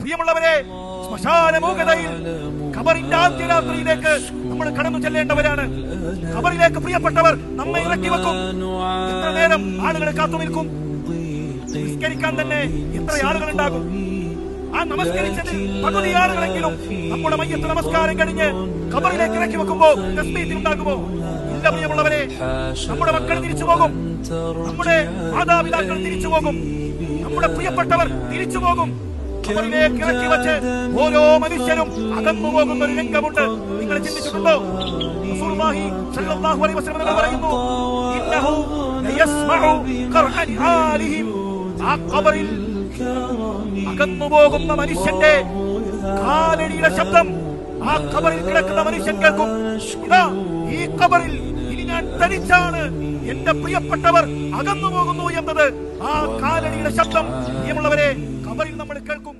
പ്രിയമുള്ളവരെ ശ്മശാന മൂകതയിൽ ഖബറിന്റെ ആദ്യ രാത്രിയിലേക്ക് നമ്മൾ കടന്നു ചെല്ലേണ്ടവരാണ്. ഖബറിലേക്ക് പ്രിയപ്പെട്ടവർ നമ്മെ ഇറക്കി വെക്കും. എത്ര നേരം ആളുകളെ കാത്തു നിൽക്കും? നിസ്കരിക്കാൻ തന്നെ എത്ര ആളുകൾ ഉണ്ടാകും ആ നമസ്കരിച്ചതിൽ പകുതി ആളുകളെങ്കിലും നമ്മുടെ മയ്യത്ത് നമസ്കാരം കഴിഞ്ഞ് ഖബറിലേക്ക് ഇറക്കി വെക്കുമ്പോ തസ്ബീഹ് ഉണ്ടാകുമോ? ഇല്ല പ്രിയമുള്ളവരെ. നമ്മുടെ മക്കൾ തിരിച്ചു പോകും. നമ്മുടെ മാതാപിതാക്കൾ തിരിച്ചു പോകും. നമ്മുടെ പ്രിയപ്പെട്ടവർ തിരിച്ചു പോകും. ഖബറിലേക്ക് ഇറക്കി വെച്ച് ഓരോ മനുഷ്യരും അകന്നു പോകുന്ന ഒരു രംഗമുണ്ട്. നിങ്ങൾ ചിന്തിച്ചിട്ടുണ്ടോ? പറയുന്നു ആ ഖബറിൽ അകന്നു പോകുന്ന മനുഷ്യന്റെ കാലടിയുടെ ശബ്ദം ആ കബറിൽ കിടക്കുന്ന മനുഷ്യൻ കേൾക്കും. ഈ ഖബറിൽ ഇനി ഞാൻ തനിച്ചാണ് എന്റെ പ്രിയപ്പെട്ടവർ അകന്നു പോകുന്നു എന്നത് ആ കാലടിയുടെ ശബ്ദം. പ്രിയമുള്ളവരെ കബറിൽ നമ്മൾ കേൾക്കും.